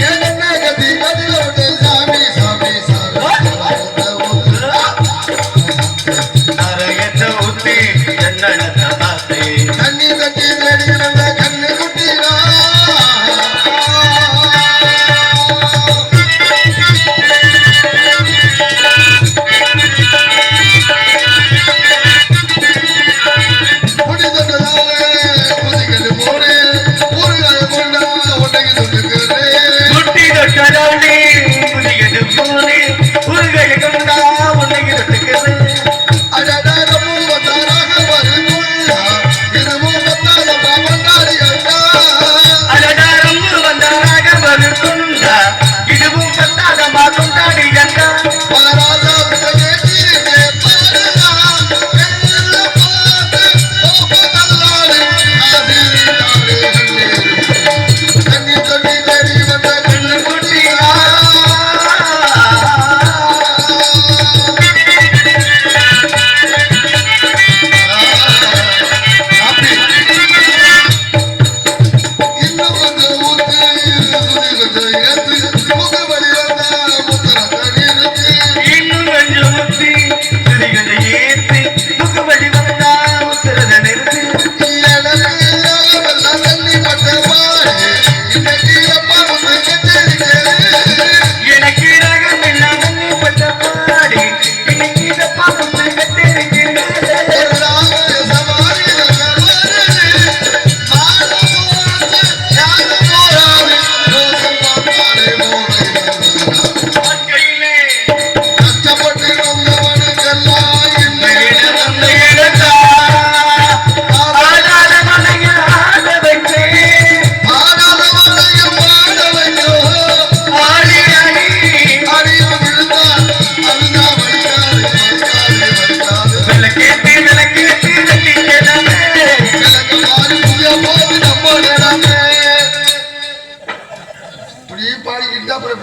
yeah.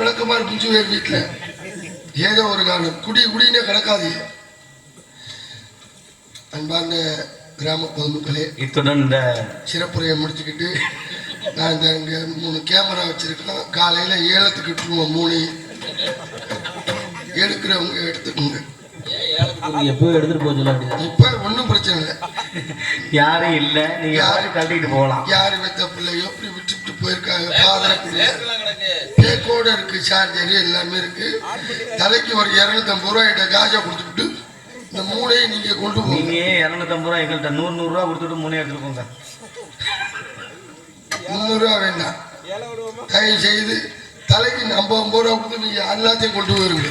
விளக்கமாறு புஞ்சு வேறு வீட்டுல ஏதோ ஒரு காலம் குடி குடினே கிடக்காது. அன்பார்ந்த கிராம பொதுமக்களே இத்துடன் இந்த சிறப்புரையை முடிச்சுக்கிட்டு நான் இந்த இங்கே மூணு கேமரா வச்சிருக்கோம் காலையில் ஏலத்துக்கு விட்டுருவோம் மூணு. எடுக்கிறவங்க எடுத்துக்கோங்க. எப்போ எடுத்துட்டு வேண்டியது இப்போ ஒன்றும் பிரச்சனை இல்லை. யாரும் இல்ல. நீங்க யாரு கட்டிட்டு போகலாம். யார் வைத்த பிள்ளையோ இப்படி விட்டுட்டு போயிருக்காங்க பேக்கோட இருக்கு சார்ஜர் எல்லாமே இருக்கு. தலைக்கு ஒரு இரநூத்தம்பது ரூபாய் கிட்ட காஜா கொடுத்துட்டு இந்த மூணையும் நீங்க கொண்டு போங்க. நீங்க இருநூத்தம்பது ரூபா எங்கள்கிட்ட நூறு நூறு ரூபா கொடுத்துட்டு மூணு எடுத்துட்டு போங்க? முந்நூறுரூவா வேண்டாம் தயவு செய்து தலைக்கு ஐம்பது ரூபா கொடுத்து நீங்க எல்லாத்தையும் கொண்டு போயிருங்க.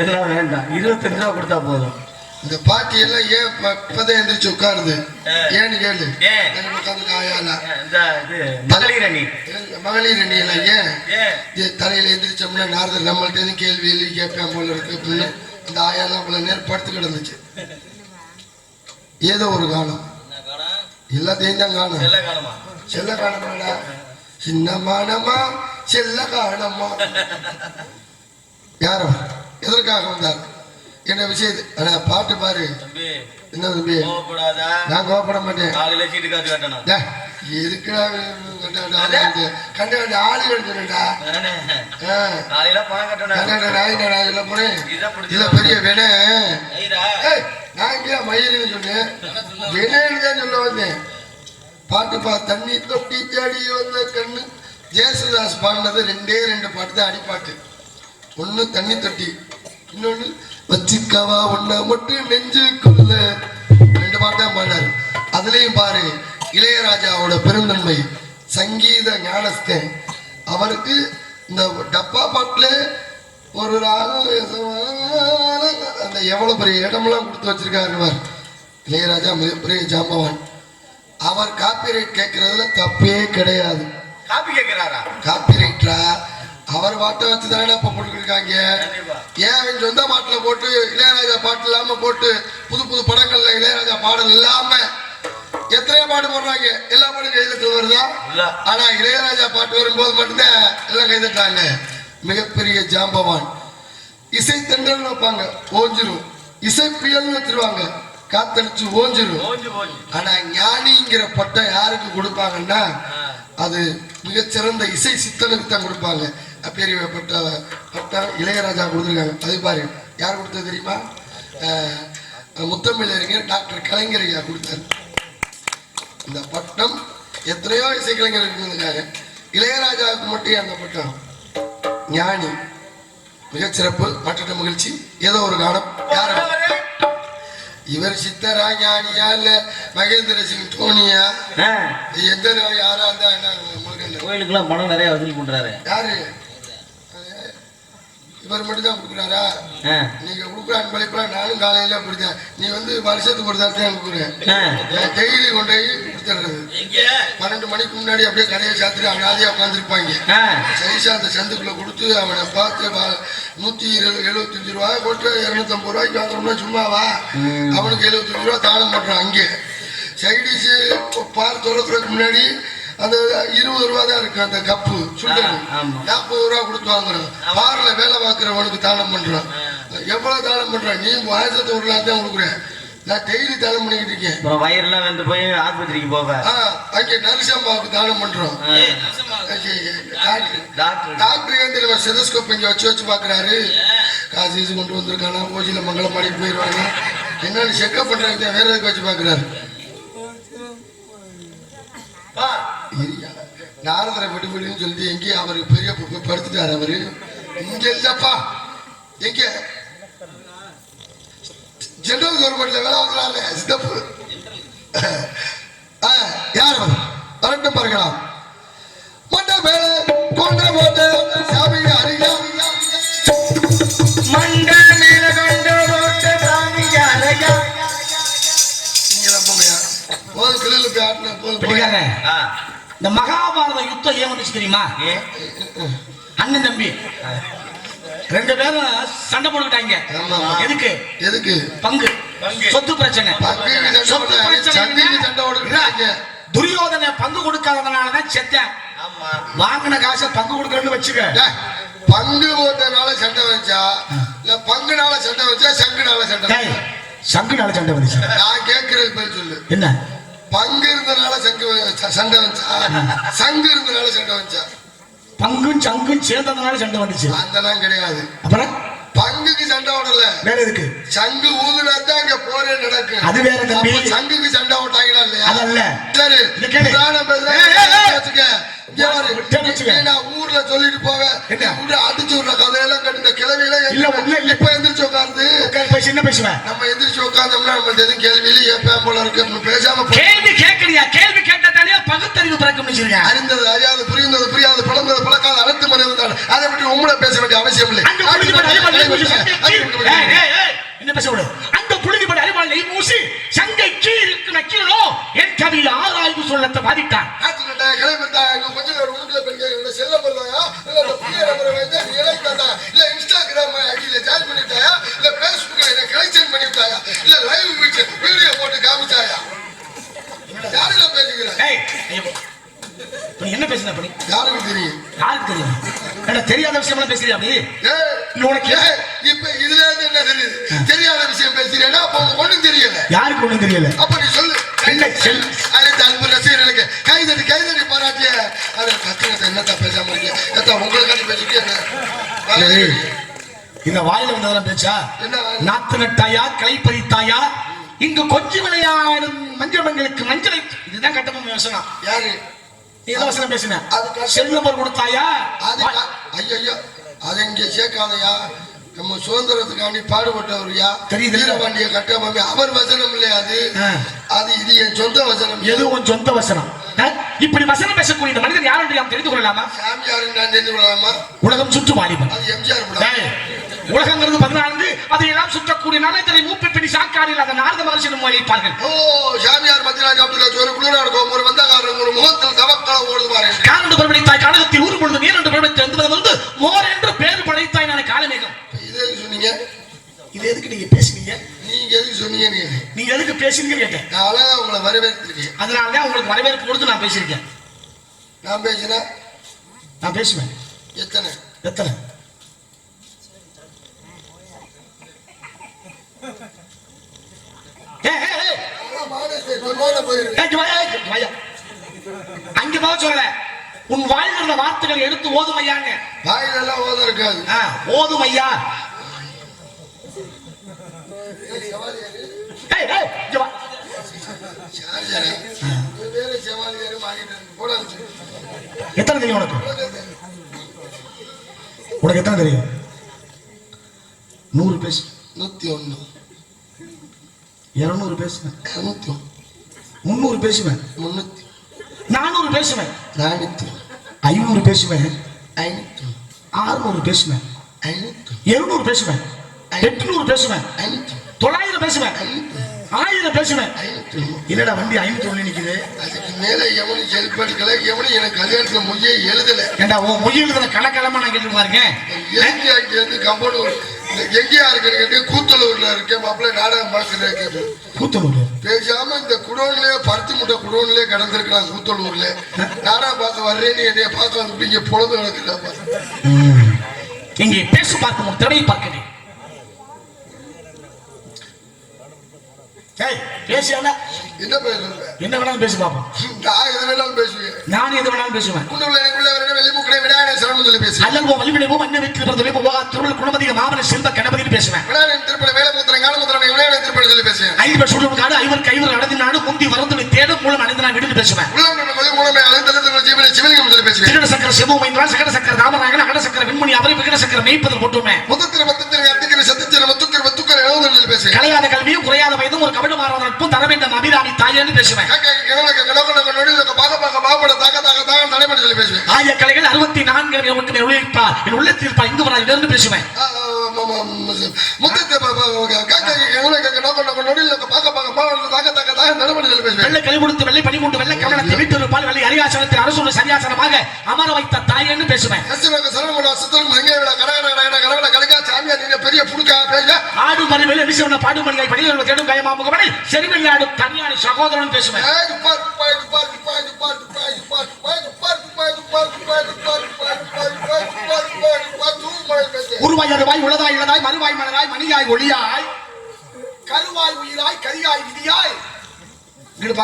எல்லாம் வேண்டாம். இருபத்தஞ்சு ரூபா கொடுத்தா போதும். இந்த பாட்டி எல்லாம் ஏன் இப்ப- இப்பதான் எந்திரிச்சு உட்காருது? ஏன்னு கேளு. உட்காந்து காயால? இந்த இது மகளிர் அணி. மகளிர் அணி எல்லாம் ஏன்? தலையில எந்திரிச்சோம்னா நாரதர் நம்மள்ட்ட இருந்து கேள்வி எழுதி கேட்பேன் போல இருக்கு அப்படின்னு அந்த ஆயாலாம் அவ்வளவு நேரம் படுத்து கிடந்துச்சு. ஏதோ ஒரு காலம். எல்லாத்தையும் தான் காணும். செல்ல காணமாடா. சின்ன மானமா செல்ல காணமா யாரோ? எதற்காக வந்தார்? என்ன விஷயத்து ஆனா பாட்டு பாரு. என்ன தம்பி? நான் கோபப்பட மாட்டேன். காலையில சீட்டு காசு கட்டணும். எதுக்குடா கண்டாண்ட கண்டாண்ட ஆளு எடுத்துடா? காலையில பணம் கட்டணும். கண்டாண்ட நாய் நான் இதுல போறேன்? இதை பிடிச்சி இல்ல பெரிய ஏய், நான் இங்கே மயிலுன்னு சொன்னேன். வேணேன்னு தான் சொல்ல வந்தேன். பாட்டு பா தண்ணி தொட்டி தேடி வந்த கண்ணு. ஜேசுதாஸ் பாடினது ரெண்டே ரெண்டு பாட்டு தான் அடிப்பாட்டு. ஒண்ணு தண்ணி தொட்டி இன்னொன்னு வச்சுக்கவா ஒன்ன மட்டும் நெஞ்சுக்குள்ள. ரெண்டு பாட்டு தான் பாடினாரு அதுலயும் பாரு இளையராஜாவோட பெருந்தன்மை சங்கீத ஞானஸ்தன். அவருக்கு இந்த டப்பா பாட்டுல ஒரு அந்த எவ்வளவு பெரிய இடமெல்லாம் கொடுத்து வச்சிருக்காரு. இளையராஜா மிகப்பெரிய ஜாம்பவான். அவர் காப்பிரைட் கேட்கறதுல தப்பே கிடையாது. காப்பி கேட்கிறாரா காப்பிரைட்டரா அவர் பாட்டை வச்சு தானே இப்ப போட்டுருக்காங்க ஏன் சொந்த பாட்டுல போட்டு இளையராஜா பாட்டு இல்லாம போட்டு புது புது படங்கள்ல இளையராஜா பாடல் இல்லாம எத்தனையோ பாட்டு போடுறாங்க. எல்லா பாட்டும் கைதட்டு வருதா ஆனா இளையராஜா பாட்டு வரும்போது மட்டும்தான் எல்லாம் கைதட்டாங்க மிகப்பெரிய ஜாம்பவான். இசை தென்றல் வைப்பாங்க ஓஞ்சிரும். இசை பிரியல்னு வச்சிருவாங்க காத்தடிச்சு ஓஞ்சிரும். ஆனா ஞானிங்கிற பட்டம் யாருக்கு கொடுப்பாங்கன்னா அது மிகச்சிறந்த இசை சித்தனுக்கு தான் கொடுப்பாங்க. அப்பேற்பட்ட பட்டம் இளையராஜா கொடுத்துருக்காங்க. அது பாரு யார் கொடுத்தது தெரியுமா? முத்தமிழறிஞர் டாக்டர் கலைஞர் ஐயா கொடுத்தாரு. இந்த பட்டம் எத்தனையோ இசைக்கலைஞருக்கு இருக்காங்க இளையராஜாவுக்கு மட்டும் அந்த பட்டம்? ஞானி. மிகச்சிறப்பு மற்ற மகிழ்ச்சி ஏதோ ஒரு காலம் யார்? இவர் சித்தரா ஞானியா இல்ல மகேந்திர சிங் தோனியா? எந்த யாரா இருந்தா என்ன? கோயிலுக்கெல்லாம் பணம் நிறைய வசூல் பண்றாரு. யாரு? இவர் மட்டும் தான் கொடுக்குறாரா நீங்க கொடுக்குற அன்பளிப்பெல்லாம் நானும் காலையில அப்படிதான் நீ வந்து வருஷத்துக்கு ஒரு தடவை தான் கொடுக்குறேன். டெய்லி கொண்டு போய் கொடுத்துடுறது பன்னெண்டு மணிக்கு முன்னாடி அப்படியே கடையை சாத்திட்டு அனாதையா உட்காந்துருப்பாங்க ஆ. சைஸா அந்த சந்துக்குள்ள கொடுத்து அவனை பார்த்து நூத்தி எழுபத்தஞ்சு ரூபாய் போட்டு இருநூத்தம்பது ரூபாய்க்கு வாங்குறோம்னா சும்மாவா அவனுக்கு எழுபத்தஞ்சு ரூபா தானம் பண்றான் அங்கே. சைடிஷ் பால் திறக்கிறதுக்கு முன்னாடி அந்த இருபது ரூபா தான் இருக்கு அந்த கப்பு சுண்டல். நாற்பது ரூபா கொடுத்து வாங்குறான். பார்ல வேலை பார்க்குறவனுக்கு தானம் பண்றான். எவ்வளவு தானம் பண்றான்? நீ ஆயிரத்தி ஒரு லாக் தான் கொடுக்குறேன் நான் டெய்லி தானம் பண்ணிக்கிட்டு இருக்கேன். வயிறுலாம் வந்து போய் ஆஸ்பத்திரிக்கு ஆ, அங்கே நரிசம்மாவுக்கு தானம் பண்றோம். டாக்டர். டாக்டர். ஏன் தெரியுமா? செதஸ்கோப் இங்க வச்சு வச்சு பாக்குறாரு. காசு கீசு கொண்டு வந்திருக்கானா? ஓசியில மங்களம் பாடி போயிடுவாங்க என்னன்னு செக்அப் பண்றாங்க வேற எதுக்கு வச்சு பாக்குறாரு. நாரதரை விட்டு விடுன்னு சொல்லிட்டு எங்கேயும் அவருக்கு பெரிய படுத்துட்டார் அவரு? இங்க இல்லப்பா. எங்க? ஜெனரல் கவர்மெண்ட்ல வேலை வாங்குறாரு சித்தப்பு. யார் வரட்டும் பார்க்கலாம் பிடிக்காரன் இந்த மகாபாரத யுத்தம் ஏன் வந்துச்சு தெரியுமா? அண்ணன் தம்பி. ரெண்டு பேரும் சண்டை போட்டுக்கிட்டாங்க. எதுக்கு? எதுக்கு? பங்கு. சொத்து பிரச்சனை. சொத்து. பிரச்சனை. துரியோதனை பங்கு கொடுக்காதனாலதான் செத்தேன். வாங்கின காசை பங்கு கொடுக்கணும்னு வச்சுக்க. பங்கு போட்டனால சண்டை வச்சா இல்ல பங்குனால சண்டை வச்சா சங்குனால சண்டை? சங்குனால சண்டை வந்துச்சு. நான் கேட்கறது பேர் சொல்லு. என்ன? பங்கு இருந்தனால சங்கு சண்டை வச்சா சங்கு இருந்தனால சண்டை வச்சா பங்கும் சங்கும் சேர்ந்ததுனால சண்டை வந்துச்சு. அதெல்லாம் கிடையாது. அப்புறம்? பங்குக்கு சண்டை ஓடல. வேற எதுக்கு? சங்கு ஊதுனா தான் போரே நடக்கும் அது வேற தம்பி. அப்ப சங்குக்கு சண்டை ஓட்டாங்களா இல்லையா. சரி. பேசுறேன். நான் ஊர்ல சொல்லிட்டு போவேன் என்ன? அடிச்சு விடுற கதையெல்லாம் கட்டு இந்த கிளவியெல்லாம் இல்ல, இல்ல. இப்ப எந்திரிச்சு பேசி என்ன பேசுவேன் நம்ம எந்திரிச்சு உட்கார்ந்தோம்னா நம்ம எதுவும் கேள்வியில ஏப்பேன் போல இருக்கு? பேசாம. கேள்வி கேட்கறியா கேள்வி கேட்டாலே பகுத்தறிவு பிறக்கும் அறிந்தது அறியாது புரிந்தது புரியாது பழந்தது பழக்காத அனைத்து இருந்தால் அதை பற்றி உங்களை பேச வேண்டிய அவசியம் இல்லை. கீழ். என்ன பேச விடு? அங்க புழுதிப்பட அறிவாள் மூசி சங்கை கீழ் இருக்கு நக்கீழோ என் கவியில் ஆராய்வு சொல்லத்தை பாதித்தான் கிளம்பிட்டா இங்க கொஞ்சம் நேரம் உனக்குள்ள பெண்கள் செல்ல போறாயா இல்ல இந்த புதிய நம்பரை வைத்து நீ இல்ல இன்ஸ்டாகிராம் ஐடியில ஜாயின் பண்ணிட்டாயா? இல்ல பேஸ்புக்ல என்ன கனெக்ஷன் பண்ணிட்டாயா இல்ல லைவ் வீடியோ போட்டு காமிச்சாயா? யாருல பேசுகிறேன் என்ன பேசுன அப்படி? யாருக்கு தெரியும்? யாருக்கு தெரியும்? என்ன தெரியாத விஷயம் பேசுறியா அப்படி? உனக்கு இப்ப இதுல இருந்து என்ன தெரியுது? தெரியாத விஷயம் பேசுறேன்னா அப்ப ஒண்ணும் தெரியல. யாருக்கு ஒண்ணும் தெரியல? அப்ப நீ சொல்லு. என்ன செல்- கைதடி கைதடி பாராட்டிய அது கத்துனத்தை என்னத்த பேசாம இருக்கீங்க? எத்தா உங்களுக்கு பேசிட்டு என்ன இந்த வாயில வந்ததெல்லாம் பேச்சா? நாத்து நட்டாயா களை பறித்தாயா இங்கு கொஞ்சி விளையாடும் மஞ்சள் மஞ்சளை இதுதான் கட்டபொம்மன் யோசனம் யாரு? நீ வசனம் பேசுன? கஷ்டம். செல்வமர் கொடுத்தாயா? ஐயையோ அதை இங்க சேர்க்காதயா? நம்ம சுதந்திரத்துக்காண்டி பாடுபட்டவர்யா. வீரபாண்டிய கட்டபொம்மி அவர் வசனம் இல்லையா அது. அது இது என் சொந்த வசனம். எது உன் சொந்த வசனம்? இப்படி வசனம் பேசக்கூடிய இந்த மனிதன் யார் என்று நாம் தெரிந்து கொள்ளலாமா? தெரிந்து கொள்ளலாமா? உலகம் சுற்று வாலிபன். அது எம்ஜிஆர் படம். டேய், உலகங்கிறது பதினான்கு அதையெல்லாம் சுற்றக்கூடிய நலத்தரை மூப்பை பிடி சாக்காரில் அந்த நாரத மகர்ஷியும் அழைப்பார்கள் ஓ சாமியார் மத்தியராஜ் அப்துல்லா ஒரு குளிராடுக்கும் ஒரு வந்தகாரன் ஒரு முகத்தில் தவக்கல ஓடுது பாரு காரண்டு பரவழைத்தாய் காலகத்தில் ஊர் பொழுது நீர் என்று பரவழைத்து என்பது வந்து மோர் என்று பேர் படைத்தாய் நான் காலமேகம். இது எதுக்கு சொன்னீங்க? இது எதுக்கு நீங்க பேசுனீங்க? நீங்க எதுக்கு சொன்னீங்கன்னு நீங்க? எதுக்கு பேசுனீங்கன்னு கேட்டேன். நான் உங்களை வரவேற்றிருக்கேன் அதனால தான் உங்களுக்கு வரவேற்பு கொடுத்து நான் பேசியிருக்கேன். நான் பேசினா நான் பேசுவேன். எத்தனை? எத்தனை? அங்க போக உன் வாயில் இருந்த வார்த்தைகள் எடுத்து ஓதுமையாங்க வாயிலெல்லாம் ஓத இருக்காது. ஓதுமையா எத்தனை தெரியும் உனக்கு? உனக்கு எத்தனை தெரியும்? நூறு பேசு. நூத்தி ஒண்ணு. இருநூறு பேசுவேன். இருநூத்தி முந்நூறு பேசுவேன். முன்னூத்தி. நானூறு பேசுவேன். நானூத்தி. ஐநூறு பேசுவேன். ஐநூத்தி. ஆறுநூறு பேசுவேன். ஐநூத்தி. எழுநூறு பேசுவேன். எட்நூறு பேசுவேன். ஐநூத்தி. தொள்ளாயிரம் பேசுவேன். ஆயிரம் பேசுவேன். இல்லடா வண்டி ஐநூத்தி ஒண்ணு நிக்குது? அதுக்கு மேல எவனும் செல்ஃப் எடுக்கல எவனும் எனக்கு கல்யாணத்துல மொழியே எழுதல. ஏண்டா உன் மொழி எழுதுற கணக்கிழமை நான் கேட்டு பாருங்க. எங்க அங்க இருந்து கம்பௌண்ட் எங்கேயா இருக்கிறது கூத்தலூர்ல இருக்கேன் மாப்பிள்ளை நாடகம் பார்க்கறேன் கூத்தனூர் பேசாம இந்த குடோன்லயே பருத்தி முட்டை குடோன்லயே கடந்திருக்கிறான் கூத்தலூர்ல. நாடகம் பார்க்க வர்றேன்னு என்னைய பார்க்க வந்து இங்க பொழுது நடக்கிறான் இங்கே பேசு பார்க்கும் உன் திரையை பார்க்கிறேன் ஏய் பேசியாடா என்ன பேசுற என்ன வேணாலும் பேசு பாப்போம் நான் எது வேணாலும் பேசுவேன். நான் எது வேணாலும் பேசுவேன். உன்னுள்ள எனக்குள்ள வரணும் சொல்லி பேசுவேன். அல்லல் வீட்டில் திருவள்ளுவர் குணமதிக மாமன செல்வ கணபதினு பேசுவேன். விடாயன் திருப்பதி வேலைமுத்திரன் காலமுத்திரன் விடாயன் திருப்பதி சொல்லி பேசுவேன். ஐவர் சுடுவன் காடு ஐவர் கைவர் நடந்து நாடு முந்தி வரந்து தேடும் மூலம் அணிந்து நான் விடுத்து பேசுவேன். மூலமே ஜீவனை சிவலிங்கம் சொல்லி பேசுவேன். திருட சக்கர சிவமைந்திரா சகட சக்கர ராமநாயகன் அகட சக்கர வெண்மணி அவரை விகட சக்கர மெய்ப்பதில் போட்டுமே கலையாத கல்வியும் குறையாத வயதும் ஒரு கபட மாறாத நட்பும் தர வேண்டும். அபிராமி தாய் என்று பேசுவேன். ஆய கலைகள் அறுபத்தி நான்கு உனக்கு நெருழிப்பார் என் உள்ளத்தில் இருப்பார் இந்து வராஜ் என்று பேசுவேன். வெள்ளை கழிவுடுத்து வெள்ளை பணிமுண்டு வெள்ளை கவனத்தை வீட்டு இருப்பால் வெள்ளை அரியாசனத்தில் அரசு சரியாசனமாக அமர வைத்த தாய் என்று பேசுவேன். பரி சகோதரன் பேசுவேன் உருவாய் அருவாய் உளதாய் ஒளியாய் கருவாய் உயிராய் கரியாய் விதியாய் வீடு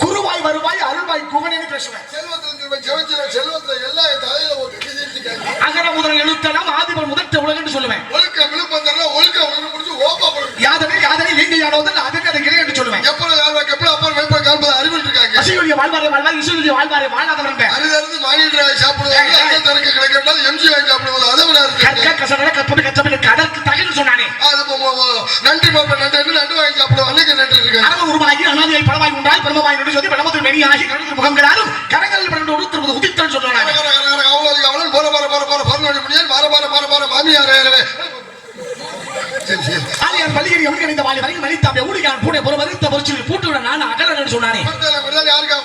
குருவாய் வருவாய் அருள்வாய் குகனே பேசுவேன் செல்வத்தில் செல்வத்தில் எல்லாம் தலையில ஒரு அகர முதல் எழுத்தெல்லாம் ஆதிபன் முதல் ஆனவுடன் அதுக்கு அதை கிரை என்று சொல்லுவேன். எப்பொழுது ஆழ்வாக்கு எப்படி அப்போ வேப்ப கால்பது அறிவில் இருக்காங்க. இசையுடைய வாழ்வாரே வாழ்வார் இசையுடைய வாழ்வாரே வாழாதவன் அரிதறிந்து மாநில சாப்பிடுவாங்க அந்த தனக்கு கிடைக்கிறது எம்ஜி வாங்கி சாப்பிடுவது அதை விட கற்க கசடர கற்பனை கச்சபடி அதற்கு தகுதி சொன்னானே. அது நன்றி பாப்பா நன்றி. நண்டு வாங்கி சாப்பிடுவோம் அன்னைக்கு நன்றி இருக்கு அறுபது ரூபாய் அனாதையை பழமாய் உண்டாய் பிரம்மமாய் நன்றி சொல்லி பிரம்மத்தில் வெளியாகி முகங்களாலும் மனித எவனுக்கு வாலி வரைக்கும் மனிதாப்பே ஊடுகான் பூனை பொறு மறுத்த பொறிச்சு பூட்டு நான் அகலன்னு சொன்னானே. யாருக்காக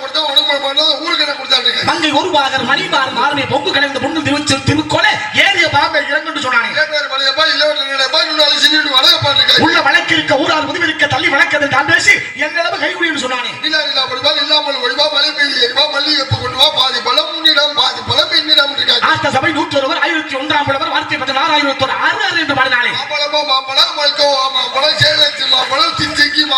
ஒரு பாகர் மணி பார் பொங்கு கலைந்த பொண்ணு திருச்சி திருக்கொலை ஏறிய பாம்பை இறங்குன்னு சொன்னானே. உள்ள வழக்கு இருக்க ஊரால் உதவி தள்ளி வழக்கத்தில் தான் பேசி என் அளவு கைகுடின்னு சொன்னானே. இல்லா இல்லா ஒழிவா இல்லாமல் ஒழிவா பாதி சபை நூற்றி ஒருவர் ஆயிரத்தி ஒன்றாம் புலவர் வார்த்தை பதினாறு ஆயிரத்தி ஆறு ஆறு என்று பாடினாலே. மாம்பழமோ மாம்பழம் மாம்பழம்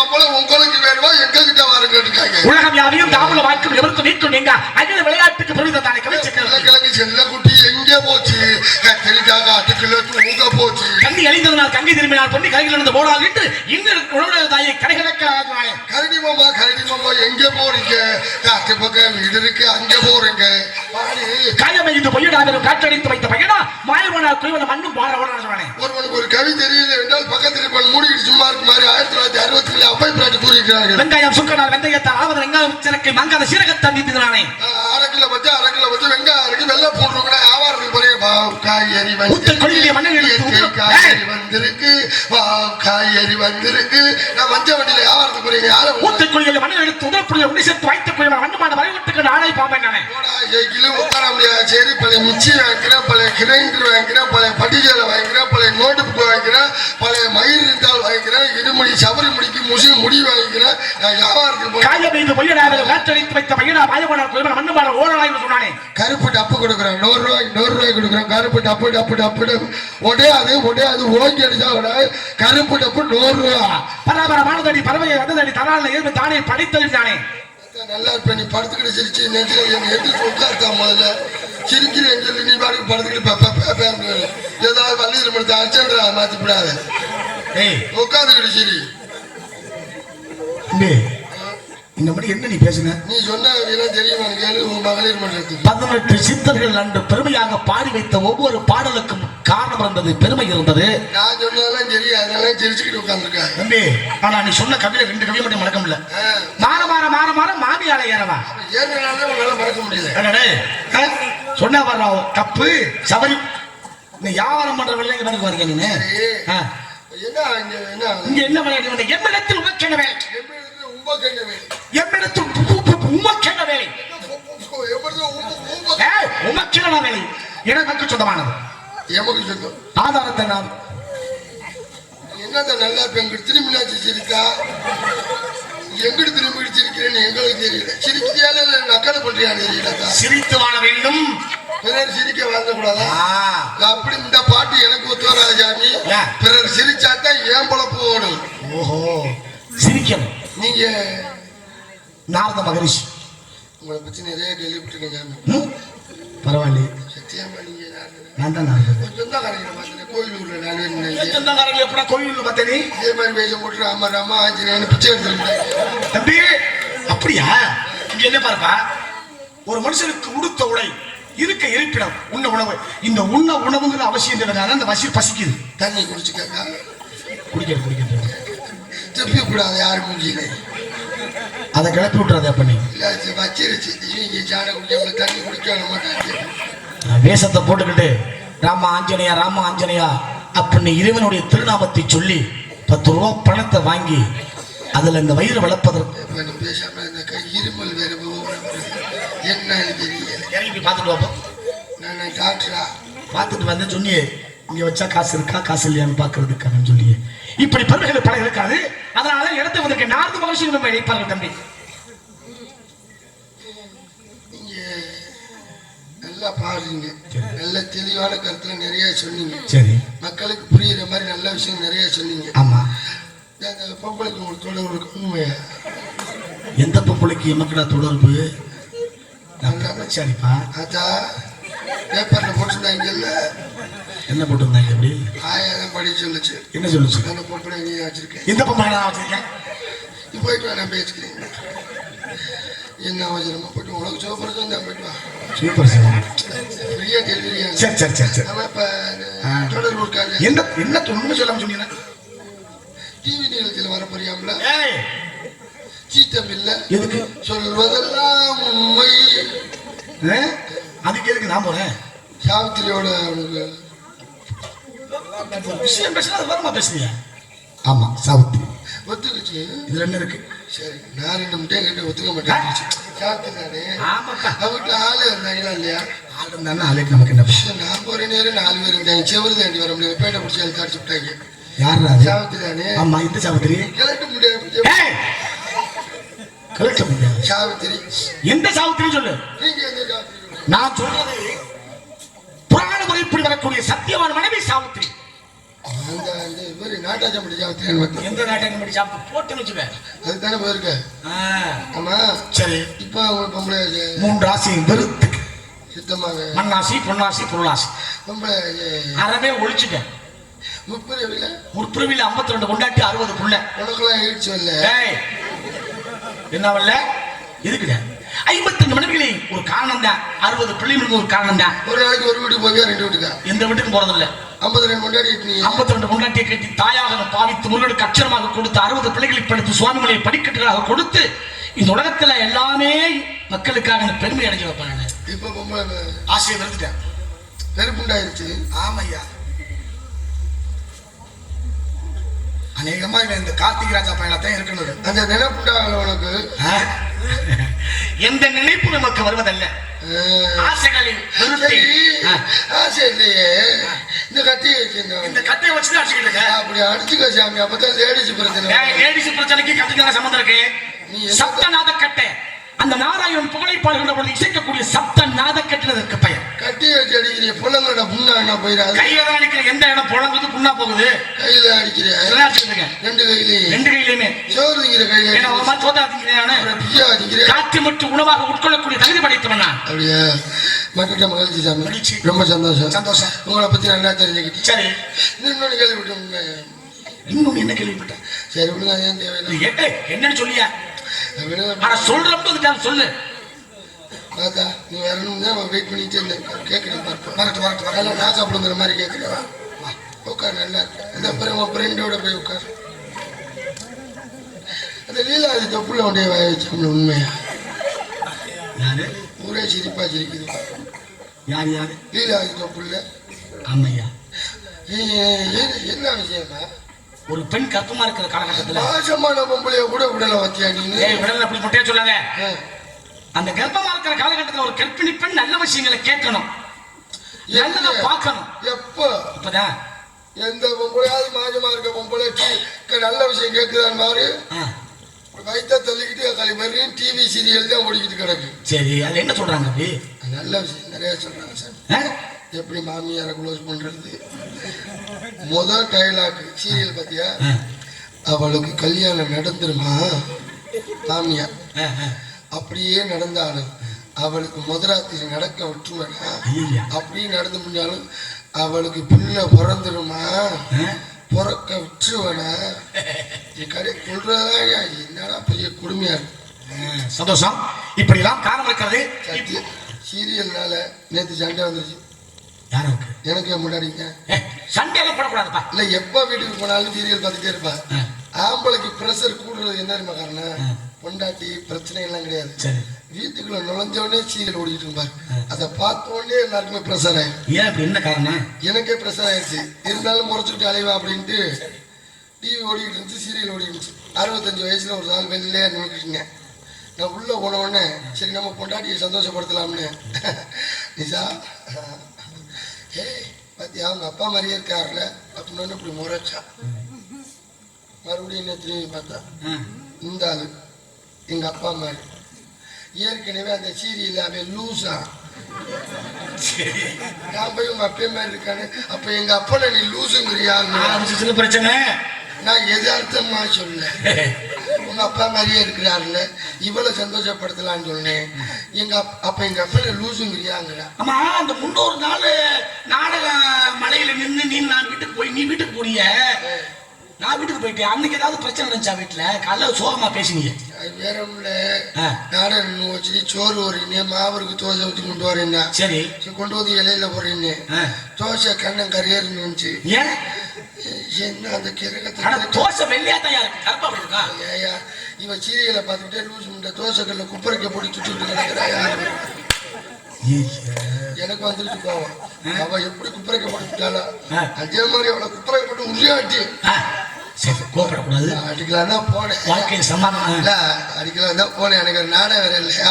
மாம்பழம் உங்களுக்கு வேணுமா? எங்க கிட்ட வாருங்க இருக்காங்க உலகம் யாவையும் தாமுல வாய்க்கும் எவருக்கும் நீக்கும் நீங்க அகில விளையாட்டுக்கு பெருமிதம் தானே செல்ல குட்டி எங்கே போச்சு? கத்திரிக்காக தூங்க போச்சு. கண்ணி அழிந்ததனால் கங்கை திரும்பினால் பொண்ணி கையில் இருந்து போடாது என்று இன்னும் உணவு தாயை கடைகணக்காக கரடி மாமா கரடி மாமா எங்க போறீங்க? காட்டு பக்கம் வீடு இருக்கு அங்க போறீங்க. பாடி காயமை இந்த பொய்யடாவிலும் காற்றடித்து வைத்த பையனா? மாயவனால் குய்வன மண்ணும் பாட ஓடான்னு சொன்னானே ஒருவனுக்கு ஒரு கவி தெரியல வச்சிருக்கிறார்கள் வெங்காயம் சுக்கனால் வெந்தயத்தை அளவது வெங்காயம் சிறக்கை மங்காத சீரகத்தை அரை கிலோ வச்சு அரை கிலோ வச்சு வெங்காயம் இருக்கு வெள்ளை வாவ், காய்கறி வந்திருக்கு. வாவ், காய்கறி வந்திருக்கு. நான் மஞ்ச வண்டியில வியாபாரத்துக்கு போறீங்க யாரும் ஊத்தைக் கொள்ளையில் மண்ணை எடுத்து உதப்புடைய உண்டி சேர்த்து வைத்துக் கொள்ளும். வரைவட்டுக்கு நாளை நானே உட்கார முடியாது. சரி பழைய மிக்சி வாங்கிக்கிறேன் பழைய கிரைண்டர் வாங்கிக்கிறேன். பழைய பட்டிஜலை வாங்கிக்கிறேன். பழைய நோட்டு வாங்கிக்கிறேன். பழைய மயிர் இருந்தால் வாங்கிக்கிறேன். இருமுடி சபரி முடிக்கு முசி முடி வாங்கிக்கிறேன். நான் வியாபாரத்துக்கு போறேன். காயம் இந்த பொய்யடாவிலும் காற்றடித்து வைத்த பையனா குய்வன மண்ணுமான ஓடலாய்னு சொன்னானே. கருப்பு டப்பு கொடுக்குறேன். நூறு ரூபாய் நூறு ரூபாய் கொடுக்குறேன் கொடுக்குறோம் கருப்பு டப்பு டப்பு டப்புன்னு. உடையாது உடையாது ஓங்கி அடிச்சா கூட கருப்பு டப்பு நூறு ரூபா. பரபரமான தடி பறவை வந்து தடி தனால் இருந்து தானே படித்தல் தானே? நல்லா இருப்ப நீ படுத்துக்கிட்டு சிரிச்சு நெஞ்சில் எங்க எது உட்கார்த்தா முதல்ல? சிரிக்கிறேன் சொல்லி நீ பாட்டுக்கு படுத்துக்கிட்டு ஏதாவது வள்ளி இருமணத்தை அர்ச்சன்றா மாத்திப்படாத உட்காந்துக்கிட்டு சிரி. இந்த மாதிரி என்ன நீ பேசுன? நீ சொன்ன தெரியுமா மகளிர் மன்றத்துக்கு பதினெட்டு சித்தர்கள் அன்று பெருமையாக பாடி வைத்த ஒவ்வொரு பாடலுக்கும் காரணம் இருந்தது பெருமை இருந்தது. நான் சொன்னதெல்லாம் சரி அதெல்லாம் சிரிச்சுக்கிட்டு உட்காந்துருக்காங்க தம்பி ஆனா நீ சொன்ன கவிதை ரெண்டு கவிதை மட்டும் மறக்க முடியல. மாற மாற மாற மாற மாமி ஆலை ஏறவா? ஏறினாலே உன்னால மறக்க முடியல. என்னடே சொன்ன வர்றா தப்பு சபரி. நீ வியாபாரம் பண்ற வெள்ளைங்க கணக்கு வரீங்க நீ. என்ன இங்க என்ன? என்ன விளையாடி வந்த எம்மிடத்தில் உமக்கென எம்மிடத்தில் உ- உ- உமக்கென வேலை. எப்படி உம்ப ஏய், உமக்கென வேலை. எனக்கு சொந்தமானது? எமக்கு சொல்லும் ஆதாரத்தை நான் என்னத்த நல்லா எங்கிட்டு திரும்பினாச்சு சிரித்தா எங்கிட்டு திரும்பி சிரிக்கிறேன்னு எங்களுக்கு தெரியல. சிரிக்கிறியால நக்கலை பண்றியான்னு தெரியலக்கா சிரித்து வாழ வேண்டும். பிறர் சிரிக்க வாங்கக்கூடாதா? ஆ, அப்படி இந்த பாட்டு எனக்கு ஒத்து வராது சாமி. ஏன்? பிறர் சிரிச்சாத்தான் ஏன் பொழப்பு ஓடும்? ஓஹோ. சிரிக்கணும். நீங்க நாரத மகரிஷி. உங்களை பத்தி நிறைய ம்? பரவாயில்லையே. சத்தியமா நீங்க யாரு? நான் தான் நாரதர் சொந்தக்காரங்களை பார்த்தேன் கோயிலூர்ல நான் இருந்தேன் சொந்தக்காரங்க எப்படா கோயில் பார்த்தே இதே மாதிரி வேஷம் போட்டு ராம ராமா ஆஞ்சநேயன் பிச்சை எடுத்துருந்தேன் தம்பி அப்படியா? இங்க என்ன பாருப்பா? ஒரு மனுஷனுக்கு உடுத்த உடை இருக்க இருப்பிடம் உண்ண உணவு. இந்த உண்ண உணவுங்கிற அவசியம் அந்த பசி பசிக்குது. தண்ணி குடிச்சுக்கக்கா குடிக்கிறது குடிக்கிறது. திருப்பி கூடாது யாரு மூஞ்சியில? அதை கிளப்பி விட்டுறத பண்ணி இல்ல இது வச்சிருச்சு. இவங்க சாண குடிக்காம தண்ணி குடிக்க மாட்டாங்க. வேஷத்தை போட்டுக்கிட்டு ராம ஆஞ்சநேயா ராம ஆஞ்சநேயா அப்படின்னு இறைவனுடைய திருநாமத்தை சொல்லி பத்து ரூபா பணத்தை வாங்கி அதுல இந்த வயிறு வளர்ப்பதற்கு நீ பேசாம இந்த இருமல் வேற என்னன்னு தெரியல இறங்கி பார்த்துட்டு வாப்போம் நான் டாக்டரா? பார்த்துட்டு வந்து சொன்னியே இங்க வச்சா காசு இருக்கா? காசு இல்லையான்னு பாக்குறதுக்காக சொல்லியே. இப்படி பெருமைகள் பல இருக்காது. அதனால இடத்தை வந்திருக்க நான்கு மகிழ்ச்சிகள் நம்ம இணைப்பார்கள் தம்பி. நல்லா பாடுறீங்க நல்ல தெளிவான கருத்துல நிறைய சொன்னீங்க. சரி. மக்களுக்கு புரியுற மாதிரி நல்ல விஷயம் நிறைய சொன்னீங்க. ஆமா. அந்த பொம்பளைக்கு உங்களுக்கு தொடர்பு உண்மையா? எந்த பொம்பளைக்கு எமக்கடா தொடர்பு? சரிப்பா ஆச்சா பேப்பர்ல போட்டுருந்தாங்கல்ல என்ன போட்டிருந்தாங்க எப்படி ஆயா தான் படிக்க சொல்லுச்சு. என்ன சொல்லுச்சு? அந்த பொம்பளை நீ வச்சிருக்கேன் எந்த பொம்பளை நான் வச்சிருக்கேன். நீ போயிட்டு வா நான் பேசிக்கிறேன். என்ன அவசரமா போயிட்டு உனக்கு சோப்பரத்து வந்தா போயிட்டு வா. சூப்பர் சார் ஃப்ரீயா டெலிவரியா? சரி சரி சரி சரி. நம்ம இப்ப. தொடர்பு இருக்காங்க என்ன என்ன உண்மை சொல்லாம சொன்னீங்க? டிவி நிகழ்ச்சியில் வர ஏய்! சீத்தம் இல்ல? சொல்வதெல்லாம் உண்மை? அதுக்கு எதுக்கு நான் போறேன். சாவித்திரியோட உனக்கு விஷயம் பேசுனா அது வருமா பேசுறியா ஆமா சாவித்திரி. ஒத்துக்குச்சு. இதுல என்ன இருக்கு? சரி நான் ரெண்டு முட்டையை கட்டி ஒத்துக்க மாட்டேன். சாப்பிட்டு தானே ஆமாப்பா அவங்ககிட்ட ஆளு இருந்தாங்களா இல்லையா? ஆள் இருந்தானே ஆளுக்கு நமக்கு என்ன? சரி, நான் போற நேரம் நாலு பேர் இருந்தாங்க. செவரு தாண்டி வர முடியாது. பேட்டை பிடிச்சி அது தடிச்சு விட்டாங்க. அது? சாவித்திரி தானே ஆமா இந்த சாவித்திரி? கிளட்ட முடியாது கலக்க முடியாது சாவித்திரி. எந்த சாவித்திரி சொல்லு. நீங்க எந்த சாவித்திரி? நான் சொல்றது புராண முறைப்படி வரக்கூடிய சத்தியவான் மனைவி சாவித்திரி. சாவித்திரின்னு வந்து? எந்த நாட்டை படி சாப்பிட்டு போட்டுன்னு வச்சுக்க. அதுதானே போயிருக்க. ஆமா. சரி. இப்போ பொம்பளை மூன்று ராசி வெறுத்து சுத்தமாக. மண்ணாசி பொன்னாசி பொருளாசி. பொம்பளை அறவே ஒழிச்சுட்டேன் முப்பிரவில முற்பிரிவில் ஐம்பத்தி ரெண்டு கொண்டாட்டி அறுபது புள்ள. உனக்குலாம் இல்ல ஏய் என்ன வரல? இருக்குட. ஐம்பத்தஞ்சு மனைவிகளை ஒரு காரணம் தான். அறுபது பிள்ளைங்களுக்கு ஒரு காரணம் தான். ஒரு நாளைக்கு ஒரு வீட்டுக்கு போவியா ரெண்டு வீட்டுக்கா? எந்த வீட்டுக்கும் போறதில்ல. ஐம்பது ரெண்டு கொண்டாடி ஐம்பத்தி ரெண்டு கொண்டாட்டியை கட்டி தாயாக பாவித்து முருகனுக்கு அச்சரமாக கொடுத்து அறுபது பிள்ளைகளை படித்து சுவாமிகளை படிக்கட்டுகளாக கொடுத்து இந்த உலகத்துல எல்லாமே மக்களுக்காக பெருமை அடைஞ்சு வைப்பேன் நானு. இப்ப ஆசையை வெறுத்துட்டேன். நெருப்புண்டாயிருச்சு ஆமையா. அநேகமா இவன் இந்த கார்த்திக் ராஜா பையனத்தான் இருக்கணும். அந்த நினைப்புண்டாகல உனக்கு? எந்த நினைப்பு நமக்கு வருவதல்ல. ஆஹ், ஆசைகளில் விருத்தி. சரி, ஆ. ஆசை இல்லையே. இந்த கத்தி வச்சிருந்தோம் இந்த கட்டையை வச்சுதான் அடிச்சுக்கிட்டு இருக்க. அப்படி அடிச்சுக்க சாமி. அப்பதான் லேடிஸ் பிரச்சனை லேடிஸ் பிரச்சனைக்கு கட்டுக்கான சம்மந்தம் இருக்கு. சப்தநாத கட்டை அந்த நாராயணன் புகழை பாடுகின்ற பொழுது இசைக்கக்கூடிய சப்த நாத கட்டினதற்கு பெயர். கட்டி வச்சு அடிக்கிற பிள்ளைங்களோட புண்ண என்ன போயிடாது. கையில தான் எந்த இடம் புழங்குது புண்ணா போகுது? கையில அடிக்கிற. இதெல்லாம் அடிச்சிருக்க ரெண்டு கையிலையும். ரெண்டு கையிலயுமே. சோறு திங்கிற கையில ஏன்னா ஒரு மாதிரி சோதா திங்கிறேன் காற்று உணவாக உட்கொள்ளக்கூடிய தகுதி படைத்தவன் அப்படியா? மகிழ்ச்சி மகிழ்ச்சி சாமி. ரொம்ப சந்தோஷம். சந்தோஷம். உங்களை பத்தி நல்லா தெரிஞ்சுக்கிட்டு சரி. இன்னொன்னு கேள்விப்பட்டேன். இன்னும் என்ன கேள்விப்பட்டேன்? சரி விடுங்க ஏன் தேவையில்லை? என்ன என்னன்னு சொல்லியா? ஆனா சொல்றப்ப சொல்லு. பார்த்தா நீ வரணும் தான் வெயிட் பண்ணிட்டே இருந்தேன். கேட்குறேன் பார்ப்போம் வரட்டு வரட்டு வரல நான் சாப்பிடுங்கிற மாதிரி கேட்குறேன் உட்கார் நல்லா இருக்கு. அந்த அப்புறம் உன் ஃப்ரெண்டோட போய் உட்கார். அந்த லீலா அது தொப்புல உடைய வாய வச்சோம்ல உண்மையா? யாரு? ஊரே சிரிப்பா சிரிக்குது. யாரு யாரு? லீலா அது தொப்புல ஆமையா? என்ன விஷயமா ஒரு பெண் கர்ப்பமா இருக்கிற காலகட்டத்துல மாசமான பொம்பளைய கூட விடல வச்சியா ஏய் விடல அப்படி மட்டும் சொல்லாத. ஆ. அந்த கர்ப்பமா இருக்கிற காலகட்டத்துல ஒரு கர்ப்பிணி பெண் நல்ல விஷயங்களை கேட்கணும். நல்லதை பார்க்கணும். எப்போ? இப்பதான். எந்த பொம்பளையாவது மாசமா இருக்க பொம்பளை டி- நல்ல விஷயம் கேட்குதான் பாரு. வயிற்ற தள்ளிக்கிட்டு களி மாதிரி டிவி சீரியல் தான் ஓடிக்கிட்டு கிடக்கு. சரி அது என்ன சொல்றாங்க அப்படி? நல்ல விஷயம் நிறைய சொல்றாங்க சார்? எப்படி மாமியாரை க்ளோஸ் பண்றது? முதல் டைலாக் சீரியல் பார்த்தியா அவளுக்கு கல்யாணம் நடந்துருமா? மாமியார். அப்படியே நடந்தாலும் அவளுக்கு முதலாத்திரி நடக்க விட்டுருவேனா. அப்படியே நடந்து முடிஞ்சாலும் அவளுக்கு பிள்ளை பிறந்துருமா? பிறக்க விட்டுருவேனா? கடை சொல்றதா என்னடா பெரிய கொடுமையா இருக்கு. சந்தோஷம். இப்படி எல்லாம் காரணம் இருக்கிறது. சீரியல்னால நேத்து சண்டை வந்துருச்சு. எனக்கே முன்னாடிங்க சண்டையெல்லாம் போடக்கூடாதுப்பா. இல்ல எப்ப வீட்டுக்கு போனாலும் சீரியல் பார்த்துட்டே இருப்பா. ஆம்பளைக்கு ப்ரெஷர் கூடுறது என்ன காரணம். பொண்டாட்டி பிரச்சனை எல்லாம் கிடையாது வீட்டுக்குள்ள நுழைஞ்ச உடனே சீரியல் ஓடிட்டு இருப்பாரு அதை பார்த்த உடனே எல்லாருக்குமே ப்ரெஷர் ஏன் அப்படி என்ன காரணம்? எனக்கே ப்ரெஷர் ஆயிடுச்சு. இருந்தாலும் முறைச்சுக்கிட்டு அலைவா அப்படின்ட்டு டிவி ஓடிக்கிட்டு இருந்துச்சு சீரியல் ஓடிட்டு இருந்துச்சு. அறுபத்தஞ்சு வயசுல ஒரு நாள் வெளிலே நின்றுட்டுங்க நான் உள்ள போன உடனே சரி நம்ம பொண்டாட்டியை சந்தோஷப்படுத்தலாம்னு. நிசா ஏய் பாத்தியா அவங்க அப்பா மாதிரியே இருக்காருல்ல? அப்படின்னு இப்படி முறைச்சா. மறுபடியும் என்ன திரும்பி பார்த்தா இந்த ஆளு. எங்க அப்பா மாதிரி ஏற்கனவே அந்த சீரியல் அவன் லூசா. சரி நான் போய் உங்க அப்பே மாதிரி இருக்கானு. அப்ப எங்க அப்பனை நீ ஆரம்பிச்சு சில பிரச்சனை. நான் எதார்த்தமா சொல்ல. உங்க அப்பா மாதிரியே இருக்கிறாருல்ல. இவ்வளவு சந்தோஷப்படுத்தலாம்னு சொன்னேன். எங்க அப்- அப்ப எங்க அப்பனை லூசுங்கிறியாங்கிற. ஆமா அந்த முன்னொரு நாள் நாடக மலையில நின்று நீ நான் வீட்டுக்கு போய் நீ வீட்டுக்கு போனிய. நான் வீட்டுக்கு போயிட்டேன். அன்னைக்கு ஏதாவது பிரச்சனை இருந்துச்சா வீட்டுல? காலைல சோகமா பேசினீங்க. வேற. நாடகம் வச்சு சோறு வரீங்க மாவருக்கு தோசை ஊற்றி கொண்டு வரேன்னா. சரி. கொண்டு வந்து இலையில போறீங்க. தோசை கண்ணன் கரையர்னு வந்துச்சு. ஏன்? என்ன அந்த கிரகத்தை தோசை வெள்ளையா தான் இருக்கு கருப்பா அப்படி இருக்கா? ஏயா இவன் சீரியலை பார்த்துக்கிட்டே லூசு முண்டை தோசை கல்ல குப்பரைக்க போட்டு சுட்டுக்கிட்டு கிடக்குறா யாரு எனக்கு வந்துருச்சு கோவம். அவ எப்படி குப்பரைக்க ஆ. அதே மாதிரி அவளை குப்பரைக்க போட்டு உரியாட்டி சரி கோபப்படக்கூடாது. அடிக்கலாம் தான் போனேன். வாழ்க்கையில் சமாதானம் இல்ல அடிக்கலாம் தான் போனேன். எனக்கு ஒரு நாடகம் வேற இல்லையா.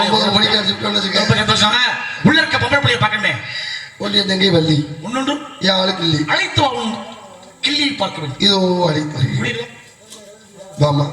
ஒன்பது மணிக்கு அடிச்சுட்டு வச்சுக்க ரொம்ப சந்தோஷம் உள்ள இருக்க பொம்பளை பிள்ளைய பார்க்கணுமே. ஒன்றிய தங்கை வள்ளி. என் ஆளுக்கு இல்லை அழைத்து வா உன் கிள்ளியை பார்க்க வேண்டும். இதோ அழைத்து வாமா.